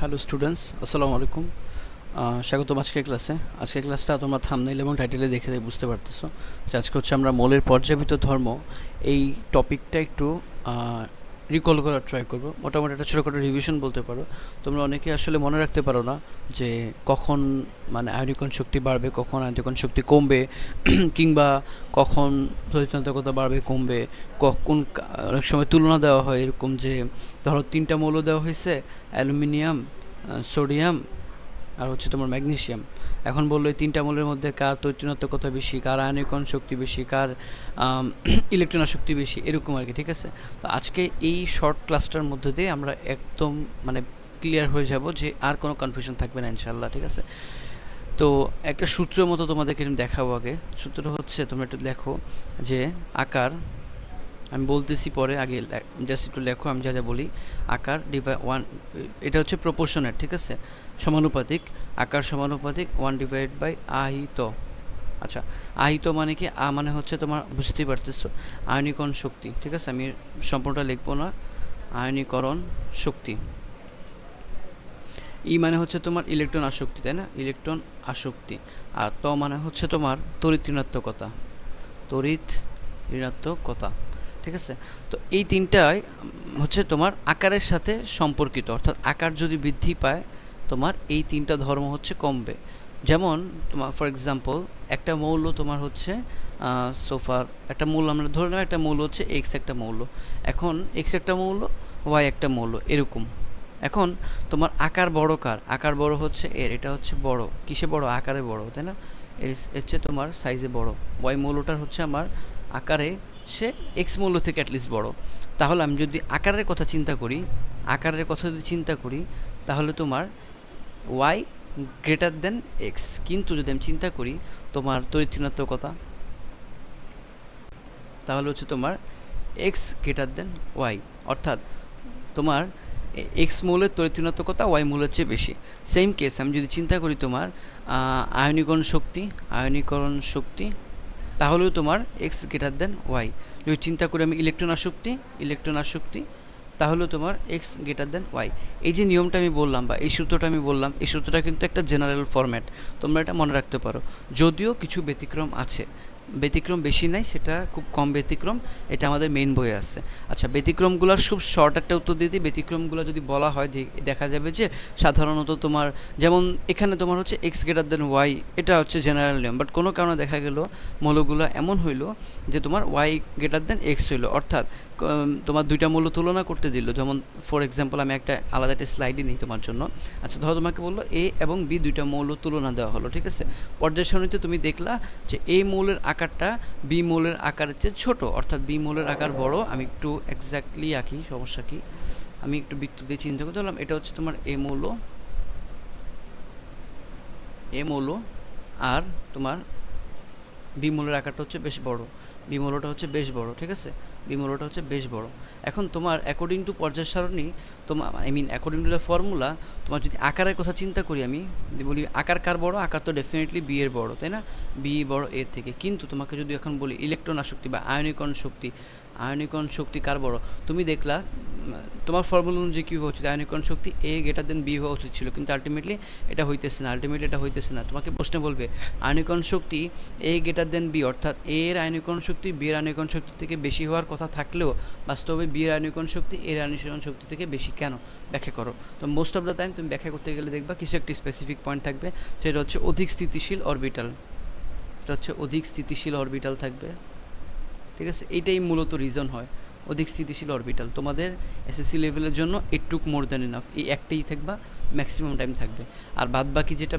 Hello students আসসালামু আলাইকুম স্বাগতম আজকের ক্লাসে আজকের ক্লাসটা তোমরা থামনাইল এবং টাইটেলে দেখে বুঝতে পারতেছো। আজকে হচ্ছে আমরা মলের পর্যাপিত ধর্ম। এই টপিকটা একটু রিকল করার ট্রাই করব। মোটামুটি একটা ছোটোখাটো রিভিশন বলতে পারো। তোমরা অনেকে আসলে মনে রাখতে পারো না যে কখন মানে আয়নিকণ শক্তি বাড়বে, কখন আয়নিকণ শক্তি কমবে, কিংবা কখন সচেতনতা বাড়বে, কমবে কখন অনেক সময় তুলনা দেওয়া হয় এরকম যে, ধরো তিনটা মৌল দেওয়া হয়েছে, অ্যালুমিনিয়াম সোডিয়াম আর হচ্ছে তোমার ম্যাগনেশিয়াম এখন বলল এই তিনটা মৌলের মধ্যে কার তৈত্রীণাত্মকতা বেশি, কার আয়নিকণ শক্তি বেশি, কার ইলেকট্রন শক্তি বেশি, এরকম আর কি, ঠিক আছে? তো আজকে এই শর্ট ক্লাসটার মধ্যে দিয়ে আমরা একদম মানে ক্লিয়ার হয়ে যাব যে আর কোনো কনফিউশন থাকবে না ইনশাল্লাহ ঠিক আছে? তো একটা সূত্রের মতো তোমাদেরকে দেখাবো আগে। সূত্রটা হচ্ছে, তোমরা একটু দেখো যে আকার আমি বলতেছি পরে, আগে জাস্ট একটু লেখো, আমি যা যা বলি। আকার ডিভাই ওয়ান এটা হচ্ছে প্রপোর্শনের ঠিক আছে? সমানুপাতিক, আকার সমানুপাতিক ওয়ান ডিভাইড বাই আহিত। আচ্ছা আহিত মানে কি? আ মানে হচ্ছে তোমার, বুঝতেই পারতেছো, আয়নীকরণ শক্তি, ঠিক আছে? আমি সম্পূর্ণটা লিখব না। আয়নীকরণ শক্তি। ই মানে হচ্ছে তোমার ইলেকট্রন আসক্তি, তাই না? ইলেকট্রন আসক্তি। আর ত মানে হচ্ছে তোমার তড়িৎ ঋণাত্মকতা। তড়িৎ ঋণাত্মকতা। ঠিক আছে? তো এই তিনটাই হচ্ছে তোমার আকারের সাথে সম্পর্কিত। অর্থাৎ আকার যদি বৃদ্ধি পায়, তোমার এই তিনটা ধর্ম হচ্ছে কমবে। যেমন তোমার ফর এক্সাম্পল একটা মৌল তোমার হচ্ছে সোফার একটা মৌল আমরা ধরে নেব, একটা মৌল হচ্ছে এক্স একটা মৌল। এখন এক্স একটা মৌল ওয়াই একটা মৌল, এরকম। এখন তোমার আকার বড় কার? আকার বড় হচ্ছে এর, এটা হচ্ছে বড়। কিসে বড়? আকারে বড়, তাই না? হচ্ছে তোমার সাইজে বড়। ওয়াই মৌলটার হচ্ছে আমার আকারে সে এক্স মূল্য থেকে অ্যাটলিস্ট বড়। তাহলে আমি যদি আকারের কথা চিন্তা করি, আকারের কথা যদি চিন্তা করি, তাহলে তোমার ওয়াই গ্রেটার দেন এক্স কিন্তু যদি আমি চিন্তা করি, তোমার তরিত্রিণাত্মকতা তাহলে হচ্ছে তোমার এক্স গ্রেটার দেন ওয়াই অর্থাৎ তোমার এক্স মূলের তরিত্রিণাত্মকতা ওয়াই মূলের চেয়ে বেশি। সেম কেস আমি যদি চিন্তা করি তোমার আয়নীকরণ শক্তি আয়নীকরণ শক্তি তাহলেও তোমার এক্স গ্রেটার দেন ওয়াই যদি চিন্তা করি আমি ইলেকট্রন আসক্তি ইলেকট্রন আসক্তি, তাহলেও তোমার এক্স গ্রেটার দেন ওয়াই এই যে নিয়মটা আমি বললাম বা এই সূত্রটা আমি বললাম, এই সূত্রটা কিন্তু একটা জেনারেল ফরম্যাট তোমরা এটা মনে রাখতে পারো। যদিও কিছু ব্যতিক্রম আছে ব্যতিক্রম বেশি নাই, সেটা খুব কম ব্যতিক্রম, এটা আমাদের মেইন বইয়ে আছে। আচ্ছা ব্যতিক্রমগুলোর খুব শর্ট একটা উত্তর দিয়ে দিই। ব্যতিক্রমগুলো যদি বলা হয় দেখা যাবে যে সাধারণত তোমার, যেমন এখানে তোমার হচ্ছে এক্স গ্রেটার দেন ওয়াই এটা হচ্ছে জেনারেল নিয়ম। বাট কোনো কারণে দেখা গেল, মৌলগুলো এমন হইল যে তোমার ওয়াই গ্রেটার দেন এক্স হইল। অর্থাৎ তোমার দুইটা মূল্য তুলনা করতে দিল। যেমন ফর এক্সাম্পল আমি একটা আলাদা একটা স্লাইডই নিই তোমার জন্য। আচ্ছা ধরো তোমাকে বলল এ এবং বি দুইটা মৌল তুলনা দেওয়া হলো, ঠিক আছে? পর্যায় সারণীতে তুমি দেখলা যে এই মৌলের আকারটা বি মৌলের আকারের চেয়ে ছোট, অর্থাৎ বি মৌলের আকার বড়। আমি একটু এক্স্যাক্টলি আঁকি, সমস্যা কি? আমি একটু বৃত্ত দিয়ে চিন্তা করতে পারলাম এটা হচ্ছে তোমার এ মৌল এ মৌল আর তোমার বি মৌলের আকারটা হচ্ছে বেশ বড়। বি হচ্ছে বেশ বড়, ঠিক আছে? বি মৌলটা হচ্ছে বেশ বড়। এখন তোমার অ্যাকর্ডিং টু পর্যায় সারণী তোমার I mean according to the formula তোমার যদি আকারের কথা চিন্তা করি আমি, যদি বলি আকার কার বড়, আকার তো ডেফিনেটলি বি এর বড়, তাই না? বি বড় এর থেকে। কিন্তু তোমাকে যদি এখন বলি ইলেকট্রন আসক্তি বা আয়নিকরণ শক্তি আয়নীকরণ শক্তি কার বড়? তুমি দেখলা, তোমার ফর্মুলা অনুযায়ী কী হওয়া উচিত? আয়নীকরণ শক্তি এ গ্রেটার দেন বি হওয়া উচিত ছিল, কিন্তু আলটিমেটলি এটা হইতেছে না আলটিমেটলি এটা হইতেছে না। তোমাকে প্রশ্নে বলবে আয়নীকরণ শক্তি এ গ্রেটার দেন বি অর্থাৎ এ এর আয়নীকরণ শক্তি বি এর আয়নীকরণ শক্তি থেকে বেশি হওয়ার কথা থাকলেও বাস্তবে বি এর আয়নীকরণ শক্তি এর আয়নীকরণ শক্তি থেকে বেশি কেন? ব্যাখ্যা করো। তো মোস্ট অফ দ্য টাইম তুমি ব্যাখ্যা করতে গেলে দেখবা কিছু একটি স্পেসিফিক পয়েন্ট থাকবে, সেটা হচ্ছে অধিক স্থিতিশীল অরবিটাল সেটা হচ্ছে অধিক স্থিতিশীল অরবিটাল থাকবে। ঠিক আছে? এইটাই মূলত রিজন হয়। অধিক স্থিতিশীল অরবিটাল তোমাদের এসএসসি লেভেলের জন্য এটুক মোর দ্যান ইনাফ এই একটাই থাকবা ম্যাক্সিমাম টাইম থাকবে। আর বাদ বাকি যেটা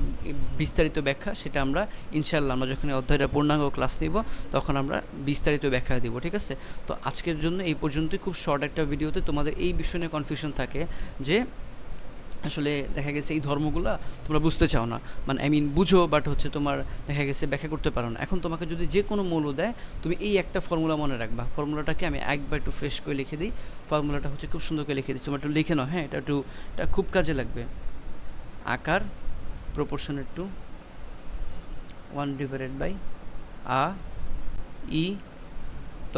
বিস্তারিত ব্যাখ্যা, সেটা আমরা ইনশাল্লাহ আমরা যখন অধ্যায়টা পূর্ণাঙ্গ ক্লাস নিব, তখন আমরা বিস্তারিত ব্যাখ্যা দিব, ঠিক আছে? তো আজকের জন্য এই পর্যন্তই। খুব শর্ট একটা ভিডিওতে তোমাদের এই বিষয় নিয়ে কনফিউশন থাকে যে আসলে দেখা গেছে এই ধর্মগুলো তোমরা বুঝতে চাও না। মানে আই মিন বুঝো বাট হচ্ছে তোমার দেখা গেছে ব্যাখ্যা করতে পারো না। এখন তোমাকে যদি যে কোনো মৌল দেয়, তুমি এই একটা ফর্মুলা মনে রাখবা। ফর্মুলাটাকে আমি একবার একটু ফ্রেশ করে লিখে দিই। ফর্মুলাটা হচ্ছে খুব সুন্দর করে লিখে দিই। তোমার একটু লিখে নাও হ্যাঁ এটা একটু, এটা খুব কাজে লাগবে। আকার প্রপোর্শনের টু ওয়ান ডিভাইডেড বাই আ ই ত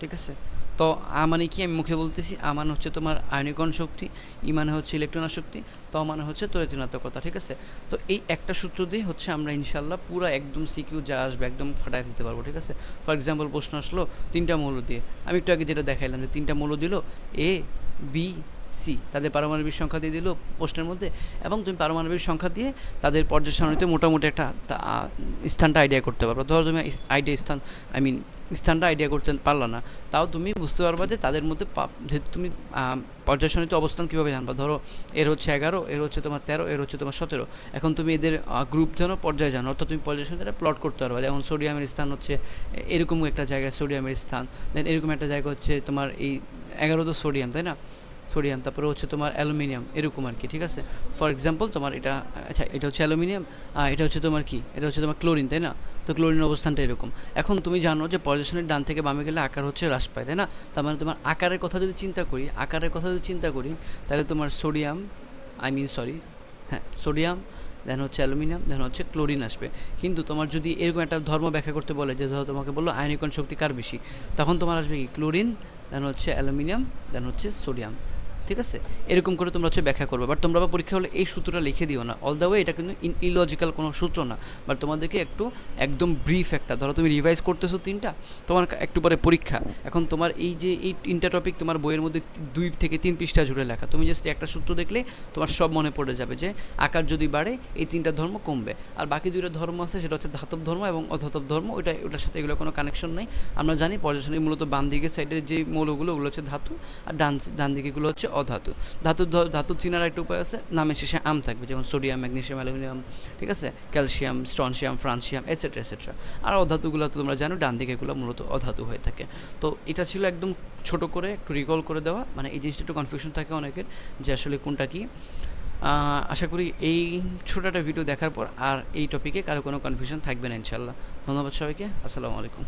ঠিক আছে? তো আ মানে কি আমি মুখে বলতেছি? আ মানে হচ্ছে তোমার আয়নিকরণ শক্তি ই মানে হচ্ছে ইলেকট্রন শক্তি, ত মানে হচ্ছে তরিতনাত্মকতা ঠিক আছে? তো এই একটা সূত্র দিয়ে হচ্ছে আমরা ইনশাল্লাহ পুরো একদম সিকিউ যা আসবে একদম ফাটাই দিতে পারব, ঠিক আছে? ফর এক্সাম্পল প্রশ্ন আসলো তিনটা মৌল দিয়ে। আমি একটু আগে যেটা দেখাইলাম যে তিনটা মৌল দিল এ, বি সি তাদের পারমাণবিক সংখ্যা দিয়ে দিল প্রশ্নের মধ্যে। এবং তুমি পারমাণবিক সংখ্যা দিয়ে তাদের পর্যায় মোটামুটি একটা স্থানটা আইডিয়া করতে পারবে। ধরো তুমি আইডিয়া স্থান আই মিন স্থানটা আইডিয়া করতে পারলা না, তাও তুমি বুঝতে পারবা যে তাদের মধ্যে যেহেতু তুমি পর্যায় অবস্থান কীভাবে জানবা। ধরো এর হচ্ছে এগারো, এর হচ্ছে তোমার তেরো, এর হচ্ছে তোমার সতেরো। এখন তুমি এদের গ্রুপ জানো পর্যায়ে জানো, অর্থাৎ তুমি পর্যায় সারণীতে প্লট করতে পারবা। যেমন সোডিয়ামের স্থান হচ্ছে এরকম একটা জায়গায় সোডিয়ামের স্থান দেন এরকম একটা জায়গা হচ্ছে তোমার এই এগারো তো সোডিয়াম তাই না? সোডিয়াম, তারপরে হচ্ছে তোমার অ্যালুমিনিয়াম, এরকম আর কি, ঠিক আছে? ফর এক্সাম্পল তোমার এটা আচ্ছা এটা হচ্ছে অ্যালুমিনিয়াম, আর এটা হচ্ছে তোমার কি? এটা হচ্ছে তোমার ক্লোরিন, তাই না? তো ক্লোরিনের অবস্থানটা এরকম। এখন তুমি জানো যে পর্যাসনের ডান থেকে বামে গেলে আকার হচ্ছে হ্রাস পায়, তাই না? তার মানে তোমার আকারের কথা যদি চিন্তা করি, আকারের কথা যদি চিন্তা করি, তাহলে তোমার সোডিয়াম আই মিন সরি হ্যাঁ সোডিয়াম দেন হচ্ছে অ্যালুমিনিয়াম দেন হচ্ছে ক্লোরিন আসবে। কিন্তু তোমার যদি এরকম একটা ধর্ম ব্যাখ্যা করতে বলে যে ধরো তোমাকে বলল আয়নিকণ শক্তি কার বেশি, তখন তোমার আসবে কি? ক্লোরিন দেন হচ্ছে অ্যালুমিনিয়াম দেন হচ্ছে সোডিয়াম। ঠিক আছে? এরকম করে তোমরা হচ্ছে ব্যাখ্যা করবে। বাট তোমরা পরীক্ষা হলে এই সূত্রটা লিখে দিও না। অল দ্য ওয়ে এটা কিন্তু ইলজিক্যাল কোনো সূত্র না। বাট তোমাদেরকে একটু একদম ব্রিফ একটা, ধরো তুমি রিভাইজ করতেছো তিনটা, তোমার একটু পরে পরীক্ষা। এখন তোমার এই যে এই তিনটা টপিক তোমার বইয়ের মধ্যে দুই থেকে তিন পৃষ্ঠা জুড়ে লেখা। তুমি জাস্ট একটা সূত্র দেখলে তোমার সব মনে পড়ে যাবে যে আকার যদি বাড়ে, এই তিনটা ধর্ম কমবে। আর বাকি দুইটা ধর্ম আছে, সেটা হচ্ছে ধাতব ধর্ম এবং অধাতব ধর্ম। ওইটা ওটার সাথে এগুলো কোনো কানেকশন নেই। আমরা জানি পর্যটনের মূলত বাম দিকের সাইডের যে মৌলগুলো, ওগুলো হচ্ছে ধাতু। আর ডান ডান দিকেগুলো হচ্ছে অধাতু ধাতু। ধাতু চিনার একটা উপায় আছে নামের শেষে আম থাকবে, যেমন সোডিয়াম, ম্যাগনেশিয়াম, অ্যালুমিনিয়াম, ঠিক আছে? Calcium strontium francium etcetera etcetera আর অধাতুগুলো তো তোমরা জানো, ডান দিকেগুলো মূলত অধাতু হয়ে থাকে। তো এটা ছিল একদম ছোট করে, একটু রিকল করে দেওয়া। মানে এই জিনিসটা একটু কনফিউশন থাকে অনেকের, যে আসলে কোনটা কি। আশা করি এই ছোটো একটা ভিডিও দেখার পর আর এই টপিকে কারও কোনো কনফিউশন থাকবে না ইনশাল্লাহ ধন্যবাদ সবাইকে, আসসালামু আলাইকুম।